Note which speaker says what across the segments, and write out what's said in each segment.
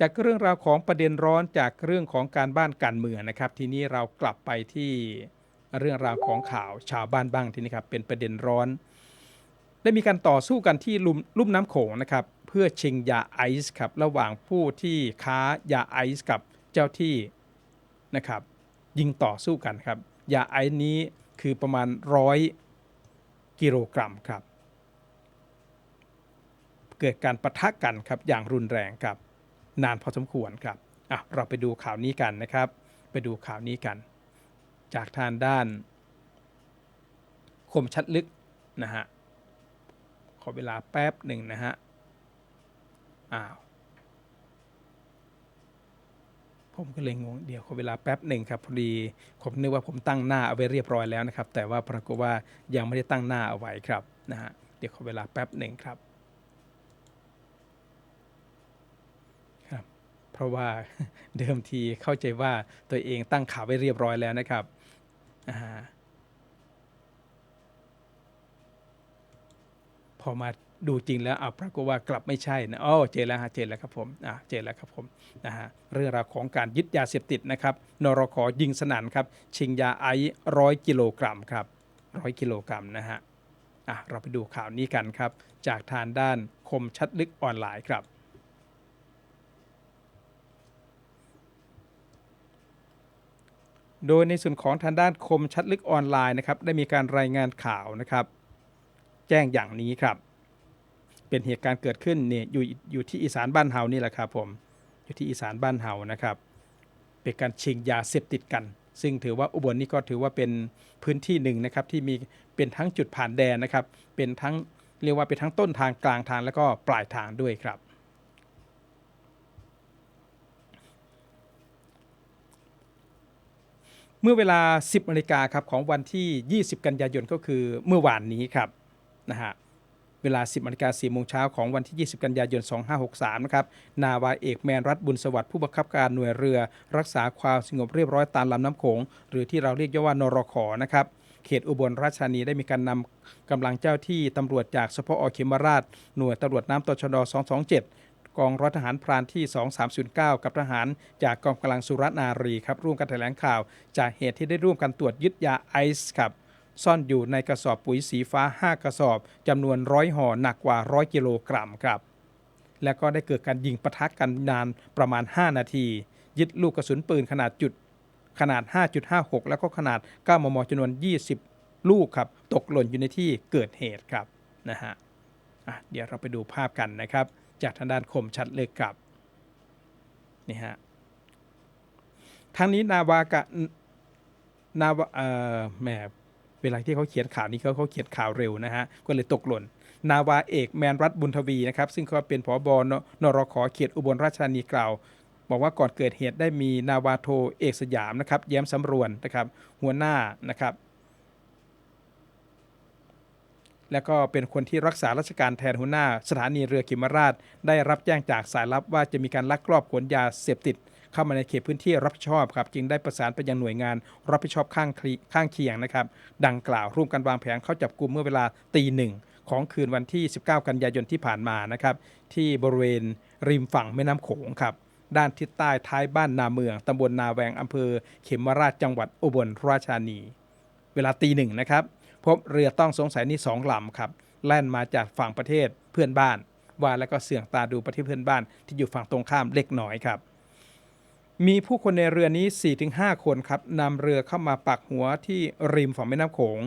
Speaker 1: จากเรื่องราวของประเด็นร้อนจากเรื่องของการบ้านการเมืองนะครับ ทีนี้เรากลับไปที่เรื่องราวของข่าวชาวบ้านบ้างทีนี้ครับเป็นประเด็นร้อน ได้มีการต่อสู้กันที่ลุ่มลุ่มน้ำโขงนะครับเพื่อชิงยาไอซ์ครับระหว่างผู้ที่ค้ายาไอซ์กับเจ้าที่นะครับยิงต่อสู้กันครับยาไอซ์นี้คือประมาณร้อยกิโลกรัมครับ เกิดการปะทะกันครับอย่างรุนแรงครับ นานพอสมควรครับอะเราไปดูข่าวนี้กันนะครับ ไปดูข่าวนี้กัน จากทางด้าน คมชัดลึกนะฮะขอเวลาแป๊บหนึ่งนะฮะอ้าวผมก็เลยงงเดี๋ยวขอเวลาแป๊บหนึ่งครับพอดีผมนึกว่าผมตั้งหน้าเอาไว้เรียบร้อยแล้วนะครับ แต่ว่าปรากฏว่ายังไม่ได้ตั้งหน้าเอาไว้ครับนะฮะเดี๋ยวขอเวลาแป๊บหนึ่งครับครับ เพ ราะว่าเดิมทีเข้าใจว่าตัวเองตั้งข่าวไว้เรียบร้อยแล้วนะครับอพอมาดูจริงแล้วอ่าปรากฏว่ากลับไม่ใช่นะอ๋อเจแล้วฮะเจแล้วครับผมอ่าเจแล้วครับผมนะฮะเรื่องราวของการยึดยาเสพติดนะครับนรขยิงสนั่นครับ ชิงยาไอร้อยกิโลกรัมครับร้อยกิโลกรัมนะฮะอะเราไปดูข่าวนี้กันครับ จากทางด้านคมชัดลึกออนไลน์ครับ โดยในส่วนของทางด้านคมชัดลึกออนไลน์นะครับได้มีการรายงานข่าวนะครับ แจ้งอย่างนี้ครับ เป็นเหตุการณ์เกิดขึ้นเนี่ยอยู่อยู่ที่อีสานบ้านเฮานี่แหละครับผมอยู่ที่อีสานบ้านเฮานะครับ เป็นการชิงยาเสพติดกัน ซึ่งถือว่าอุบลนี่ก็ถือว่าเป็นพื้นที่หนึ่งนะครับที่มีเป็นทั้งจุดผ่านแดนนะครับ เป็นทั้งเรียกว่าเป็นทั้งต้นทางกลางทางแล้วก็ปลายทางด้วยครับ เมื่อเวลา 10นาฬิกาครับของวันที่ 20 กันยายนก็คือเมื่อวานนี้ครับนะฮะเวลา 10นาฬิกา4โมงเช้าของวันที่ 20 กันยายน 2563 นะครับ นาวาเอกแมนรัฐบุญสวัสดิ์ผู้บังคับการหน่วยเรือ รักษาความสงบเรียบร้อยตามลำน้ำโขง หรือที่เราเรียกย่อว่านรขนะครับ เขตอุบลราชธานีได้มีการนำกำลังเจ้าที่ตำรวจจากสพอเขมราช หน่วยตำรวจน้ำตชด 227 กองร้อยทหารพรานที่ 2309 กับทหาร จากกองกำลังสุรนารีครับร่วมกันแถลงข่าว จากเหตุที่ได้ร่วมกันตรวจยึดยาไอซ์ครับซ่อนอยู่ในกระสอบปุ๋ยสีฟ้า 5 กระสอบจำนวนร้อยห่อหนักกว่า 100 กิโลกรัมครับ แล้วก็ได้เกิดการยิงปะทะกันนานประมาณ 5 นาที ยึดลูกกระสุนปืนขนาดจุด ขนาด 5.56 แล้วก็ขนาด 9 มมจำนวน 20 ลูกครับ ตกหล่นอยู่ในที่เกิดเหตุครับนะฮะะเดี๋ยวเราไปดูภาพกันนะครับ จากทางด้านคมชัดเลยครับนี่ฮะทางนี้นาวากะนาวาเอ่อแหมเวลาที่เขาเขียนข่าวนี้เขาเขาเขียนข่าวเร็วนะฮะก็เลยตกหล่น นาวาเอกแมนรัฐบุญทวีนะครับ ซึ่งเขาเป็นผอบนนรขอเขตอุบลราชธานีกล่าวบอกว่าก่อนเกิดเหตุได้มีนาวาโทเอกสยามนะครับ แย้มสำรวนนะครับ หัวหน้านะครับ แล้วก็เป็นคนที่รักษาราชการแทนหัวหน้า สถานีเรือกิมราช ได้รับแจ้งจากสายลับว่าจะมีการลักลอบขนยาเสพติด เข้ามาในเขตพื้นที่รับผิดชอบครับจึงได้ประสานไปยังหน่วยงานรับผิดชอบข้างข้างเคียงนะครับ ดังกล่าวร่วมกันวางแผนเข้าจับกลุ่มเมื่อเวลาตีหนึ่งของคืนวันที่ 19 กันยายนที่ผ่านมานะครับที่บริเวณริมฝั่งแม่น้ำโขงครับด้านทิศใต้ท้ายบ้านนาเมือง ตำบลนาแวง อำเภอ เขมราช จังหวัดอุบลราชธานี เวลาตีหนึ่งนะครับ พบเรือต้องสงสัยนี่สองลำครับแล่นมาจากฝั่งประเทศเพื่อนบ้าน ว่าแล้วก็เสื่องตาดูประเทศเพื่อนบ้าน ที่อยู่ฝั่งตรงข้ามเล็กน้อยครับ มีผู้คนในเรือนี้ 4-5 คนครับนำเรือเข้ามาปักหัวที่ริมฝั่งแม่น้ำโขง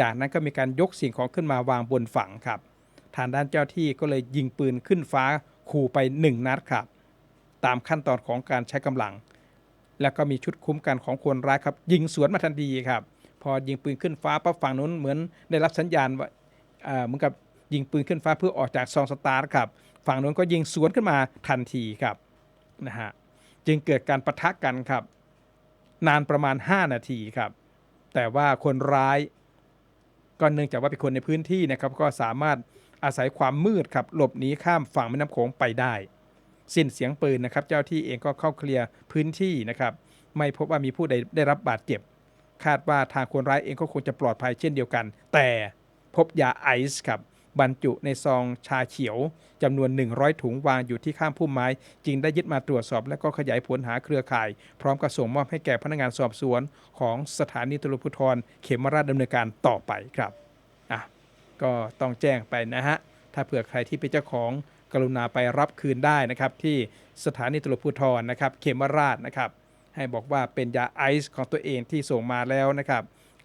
Speaker 1: จากนั้นก็มีการยกสิ่งของขึ้นมาวางบนฝั่งครับทางด้านเจ้าที่ก็เลยยิงปืนขึ้นฟ้าขู่ไป 1 นัดครับ ตามขั้นตอนของการใช้กำลัง แล้วก็มีชุดคุ้มกันของคนร้ายครับ ยิงสวนมาทันทีครับ พอยิงปืนขึ้นฟ้าปั๊บฝั่งนู้นเหมือนได้รับสัญญาณว่าอ่าเหมือนกับยิงปืนขึ้นฟ้าเพื่อออกจากซองสตาร์ทครับฝั่งนู้นก็ยิงสวนขึ้นมาทันทีครับนะฮะจึงเกิดการประทะกันครับ นานประมาณ 5 นาทีครับ แต่ว่าคนร้ายก็เนื่องจากว่าเป็นคนในพื้นที่นะครับ ก็สามารถอาศัยความมืดครับ หลบหนีข้ามฝั่งแม่น้ำโขงไปได้ สิ้นเสียงปืนนะครับ เจ้าที่เองก็เข้าเคลียร์พื้นที่นะครับ ไม่พบว่ามีผู้ใดได้รับบาดเจ็บ คาดว่าทางคนร้ายเองก็คงจะปลอดภัยเช่นเดียวกัน แต่พบยาไอซ์ครับบรรจุในซองชาเขียวจำนวน 100 ถุงวางอยู่ที่ข้างพุ่มไม้ จึงได้ยึดมาตรวจสอบ และก็ขยายผลหาเครือข่าย พร้อมกับส่งมอบให้แก่พนักงานสอบสวน ของสถานีตำรวจภูธรเขมราชดำเนินการต่อไปครับอะก็ต้องแจ้งไปนะฮะ ถ้าเผื่อใครที่เป็นเจ้าของกรุณาไปรับคืนได้นะครับ ที่สถานีตำรวจภูธรนะครับ เขมราชนะครับ ให้บอกว่าเป็นยาไอซ์ของตัวเองที่ส่งมาแล้วนะครับ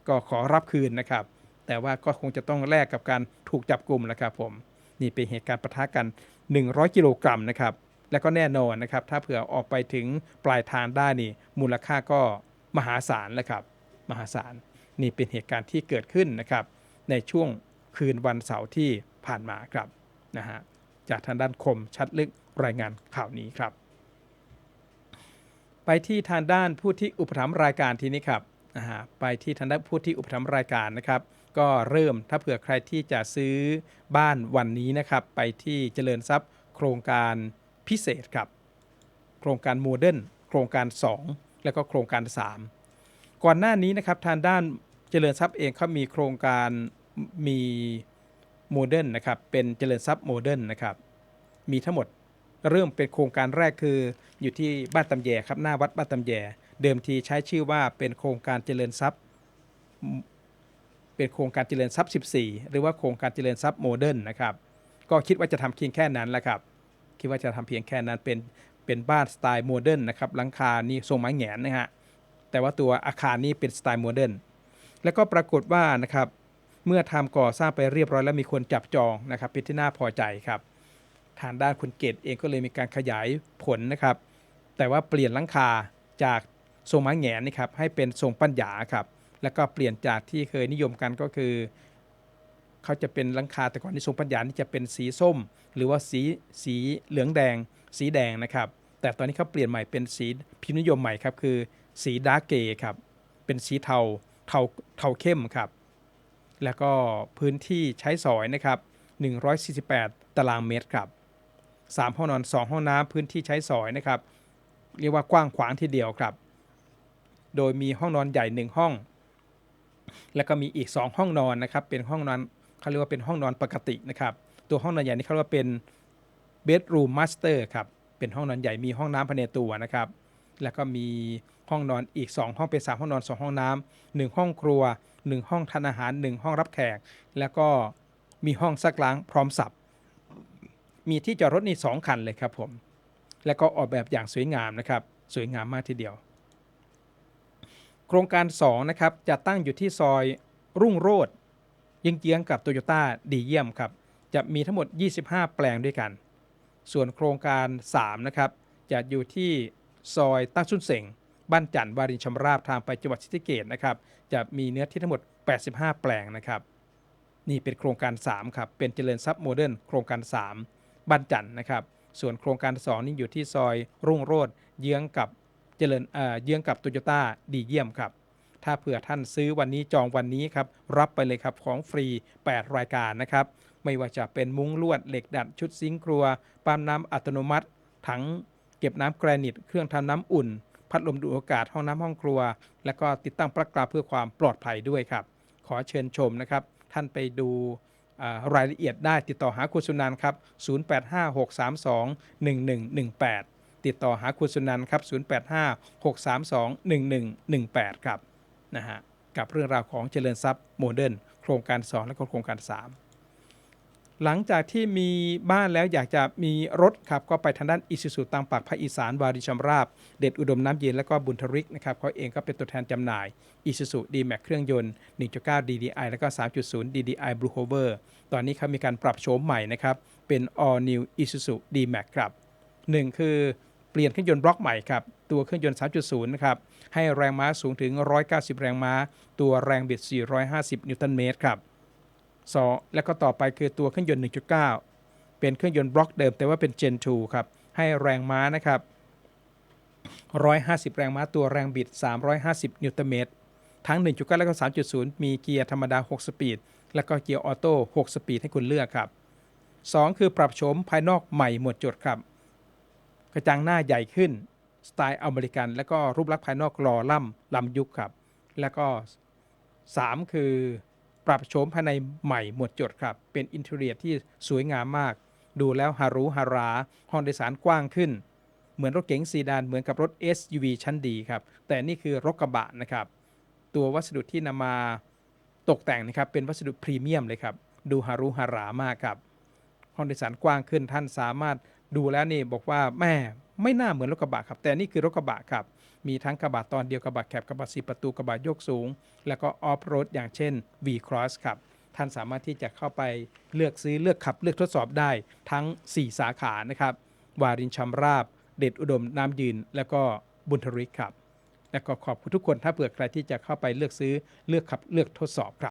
Speaker 1: ก็ขอรับคืนนะครับ แต่ว่าก็คงจะต้องแลกกับการถูกจับกลุ่มแล้วครับผม นี่เป็นเหตุการณ์ปะทะกัน 100 กิโลกรัมนะครับ แล้วก็แน่นอนนะครับ ถ้าเผื่อออกไปถึงปลายทางได้นี่ มูลค่าก็มหาศาลแล้วครับ มหาศาล นี่เป็นเหตุการณ์ที่เกิดขึ้นนะครับ ในช่วงคืนวันเสาร์ที่ผ่านมาครับนะฮะจากทางด้านคมชัดลึกรายงานข่าวนี้ครับ ไปที่ทางด้านผู้ที่อุปถัมภ์รายการทีนี้ครับไปที่ทางด้านผู้ที่อุปถัมภ์รายการนะครับ ก็เริ่มถ้าเผื่อใครที่จะซื้อบ้านวันนี้นะครับ ไปที่เจริญทรัพย์ โครงการพิเศษครับ โครงการโมเดิร์นโครงการ 2 แล้วก็โครงการ 3 ก่อนหน้านี้นะครับทางด้านเจริญทรัพย์เองเขามีโครงการมีโมเดิร์นนะครับเป็นเจริญทรัพย์โมเดิร์นนะครับมีทั้งหมด เริ่มเป็นโครงการแรกคือ อยู่ที่บ้านตำแยครับหน้าวัดบ้านตำแย เดิมทีใช้ชื่อว่าเป็นโครงการเจริญทรัพย์ เป็นโครงการเจริญทรัพย์ 14 หรือว่าโครงการเจริญทรัพย์โมเดิร์นนะครับก็คิดว่าจะทำเพียงแค่นั้นแหละครับคิดว่าจะทำเพียงแค่นั้นเป็นเป็นบ้านสไตล์โมเดิร์นนะครับหลังคานี่ทรงไม้แหงนนะฮะแต่ว่าตัวอาคารนี้เป็นสไตล์โมเดิร์นแล้วก็ปรากฏว่านะครับเมื่อทำก่อสร้างไปเรียบร้อยแล้วมีคนจับจองนะครับเป็นที่น่าพอใจครับ ทางด้านคุณเกตเองก็เลยมีการขยายผลนะครับ แต่ว่าเปลี่ยนลังคาจากทรงไม้แงนนี่ครับให้เป็นทรงปัญญาครับแล้วก็เปลี่ยนจากที่เคยนิยมกันก็คือเขาจะเป็นลังคาแต่ก่อนที่ทรงปัญญานี่จะเป็นสีส้ม หรือว่าสีสีเหลืองแดง สีแดงนะครับ แต่ตอนนี้เขาเปลี่ยนใหม่เป็นสีพิมพ์นิยมใหม่ครับคือสีดาร์กเกย์ครับเป็นสีเทาเทาเทาเข้มครับ แล้วก็พื้นที่ใช้สอยนะครับ 148 ตารางเมตรครับ 3 ห้องนอน 2 ห้องน้ำพื้นที่ใช้สอยนะครับ เรียกว่ากว้างขวางทีเดียวครับ โดยมีห้องนอนใหญ่ 1 ห้อง แล้วก็มีอีก 2 ห้องนอนนะครับ เป็นห้องนอนเขาเรียกว่าเป็นห้องนอนปกตินะครับ ตัวห้องนอนใหญ่นี่เขาเรียกว่าเป็น bedroom master ครับ เป็นห้องนอนใหญ่มีห้องน้ำภายในตัวนะครับ แล้วก็มีห้องนอนอีก 2 ห้องเป็น 3 ห้องนอน 2 ห้องน้ำหนึ่งห้องครัว 1 ห้องทานอาหาร 1 ห้องรับแขก แล้วก็มีห้องซักล้างพร้อมสับ มีที่จอดรถนี่สองคันเลยครับผม แล้วก็ออกแบบอย่างสวยงามนะครับ สวยงามมากทีเดียว โครงการ2นะครับจะตั้งอยู่ที่ซอยรุ่งโรจน์ยิงเยื้องกับโตโยต้าดีเยี่ยมครับ จะมีทั้งหมด 25 แปลงด้วยกัน ส่วนโครงการ3นะครับจะอยู่ที่ซอยตั้งสุนเสงบ้านจันทร์วารินชำราบทางไปจังหวัดศรีสะเกษนะครับ จะมีเนื้อที่ทั้งหมด 85 แปลงนะครับ นี่เป็นโครงการ 3 ครับ เป็นเจริญทรัพย์โมเดิร์นโครงการ 3 บ้านจันนะครับ ส่วนโครงการ 2 นี่อยู่ที่ซอยรุ่งโรจน์เยื้องกับเจริญเอ่อเยื้องกับโตโยต้าดีเยี่ยมครับ ถ้าเผื่อท่านซื้อวันนี้จองวันนี้ครับ รับไปเลยครับของฟรี 8 รายการนะครับ ไม่ว่าจะเป็นมุ้งลวดเหล็กดัดชุดซิงค์ครัวปั๊มน้ำอัตโนมัติ ถังเก็บน้ำแกรนิต เครื่องทำน้ำอุ่น พัดลมดูดอากาศห้องน้ำห้องครัว และก็ติดตั้งปลั๊กปลาเพื่อความปลอดภัยด้วยครับ ขอเชิญชมนะครับ ท่านไปดู รายละเอียดได้ติดต่อหาคุณสุนันครับ 0856321118 ติดต่อหาคุณสุนันครับ 0856321118 ครับนะฮะกับเรื่องราวของเจริญทรัพย์โมเดิร์นโครงการ 2 และโครงการ 3 หลังจากที่มีบ้านแล้วอยากจะมีรถครับก็ไปทางด้านอิสุสุตังปากภาคอีสานวาริชำราบ เด็ดอุดมน้ำเย็นและก็บุญทริกนะครับเขาเองก็เป็นตัวแทนจำหน่ายอิสุสุดีแม็กเครื่องยนต์ 1.9 DDI แล้วก็ 3.0 DDI Blue Hover ตอนนี้เขามีการปรับโฉมใหม่นะครับเป็น All New Isuzu D-Max ครับ 1 คือเปลี่ยนเครื่องยนต์บล็อกใหม่ครับ ตัวเครื่องยนต์ 3.0 นะครับ ให้แรงม้าสูงถึง 190 แรงม้า ตัวแรงบิด 450 นิวตันเมตรครับ สองแล้วก็ต่อไปคือตัวเครื่องยนต์ 1.9 เป็นเครื่องยนต์บล็อกเดิม แต่ว่าเป็น Gen 2 ครับ ให้แรงม้านะครับ 150 แรงม้าตัวแรงบิด 350 นิวตันเมตร ทั้ง 1.9 แล้วก็ 3.0 มีเกียร์ธรรมดา 6 สปีด แล้วก็เกียร์ออโต้ 6 สปีดให้คุณเลือกครับ 2 คือปรับโฉมภายนอกใหม่หมดจดครับ กระจังหน้าใหญ่ขึ้น สไตล์อเมริกัน แล้วก็รูปลักษณ์ภายนอกหล่อล่ำล้ำยุคครับ แล้วก็ 3 คือ ปรับโฉมภายในใหม่หมดจดครับ เป็นอินเทอร์เียที่สวยงามมาก ดูแล้วฮารุฮารา ห้องโดยสารกว้างขึ้น เหมือนรถเก๋งซีดานเหมือนกับรถ SUV ชั้นดีครับ แต่นี่คือรถกระบะนะครับ ตัววัสดุที่นำมาตกแต่งนะครับ เป็นวัสดุพรีเมียมเลยครับ ดูฮารุฮารามากครับ ห้องโดยสารกว้างขึ้นท่านสามารถดูแล้วนี่บอกว่าแม่ไม่น่าเหมือนรถกระบะครับ แต่นี่คือรถกระบะครับ มีทั้งกระบะตอนเดียวกระบะแคบกระบะสีประตูกระบะยกสูง แล้วก็ออฟโรดอย่างเช่น V Cross ครับ ท่านสามารถที่จะเข้าไปเลือกซื้อเลือกขับเลือกทดสอบได้ทั้ง 4 สาขานะครับ วารินชำราบ เดชอุดมน้ำยืน แล้วก็บุญทริกครับ และก็ขอบคุณทุกคนถ้าเผื่อใครที่จะเข้าไปเลือกซื้อเลือกขับเลือกทดสอบครับ